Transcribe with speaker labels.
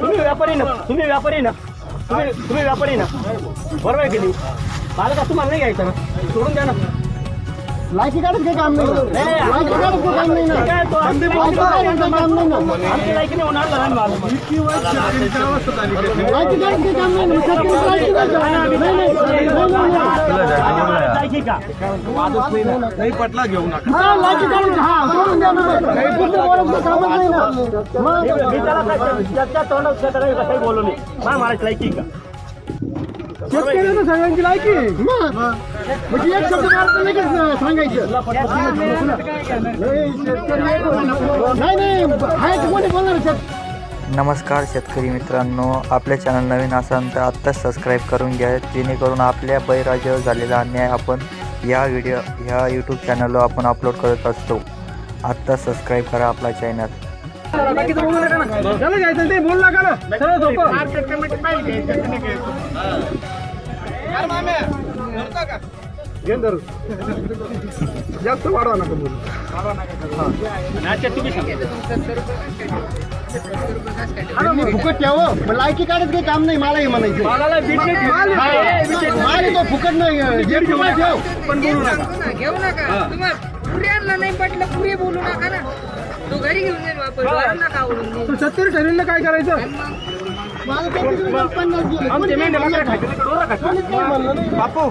Speaker 1: तुम्ही व्यापारी ना. तुम्ही व्यापारी ना. तुम्ही तुम्ही व्यापारी ना. बरोबर आहे की नाही? मला का तुम्हाला नाही घ्यायचं ना. सोडून द्या ना.
Speaker 2: लायकी काढत काही काम नाही ना.
Speaker 1: नाही,
Speaker 2: लायकी काढत काही काम नाही ना
Speaker 1: काय तो आमची
Speaker 2: लायकी काढत काही काम नाही ना
Speaker 1: आमची लायकी नाही होणार ना मला
Speaker 2: लायकी काढत काही काम नाही ना शेतकरी लायकी नाही का? नाही, नाही, नाही, नाही, नाही.
Speaker 1: लायकी का
Speaker 2: हा, लायकी काढत हा सोडून द्या ना तुमच्या पोराचं कामच नाही ना मग
Speaker 1: मी त्याला काय त्याच्या तोंडात त्याला काही काही बोललो नाही मा महाराज लायकी का
Speaker 2: शेतकऱ्यांना सगळ्यांची लायकी मग म्हणजे एक शब्द मारता लगेच सांगायचं. नाही. नाही कोणी बोलणार शेत
Speaker 3: नमस्कार शेतकरी मित्रांनो आपल्या चॅनल नवीन असाल तर आत्ताच सबस्क्राईब करून घ्या जेणेकरून आपल्या बळीराजावर झालेला अन्याय आपण या व्हिडिओ ह्या यूट्यूब चॅनलवर आपण अपलोड करत असतो. आत्ताच सबस्क्राईब करा आपला चॅनल
Speaker 2: ते बोल नका ना. घे धरून. जास्त वाढवा नका बोलू मी फुकट ठेव पण लायकी काढत काही काम नाही मला हे म्हणायचं
Speaker 1: मला
Speaker 2: माल तो फुकट नाही. जे ठेव
Speaker 1: पण बोलू नका.
Speaker 4: घेऊ नका तुम्हाला पुरी आणला नाही पटलं पुरी बोलू नका ना. तो घरी घेऊन जाईल वापस घराला नका आवडून देईल.
Speaker 2: तू शेतकरी ठरवलं काय करायचं? पन्नास गेले.
Speaker 1: नाही,
Speaker 2: म्हणलं नाही.
Speaker 1: बापू.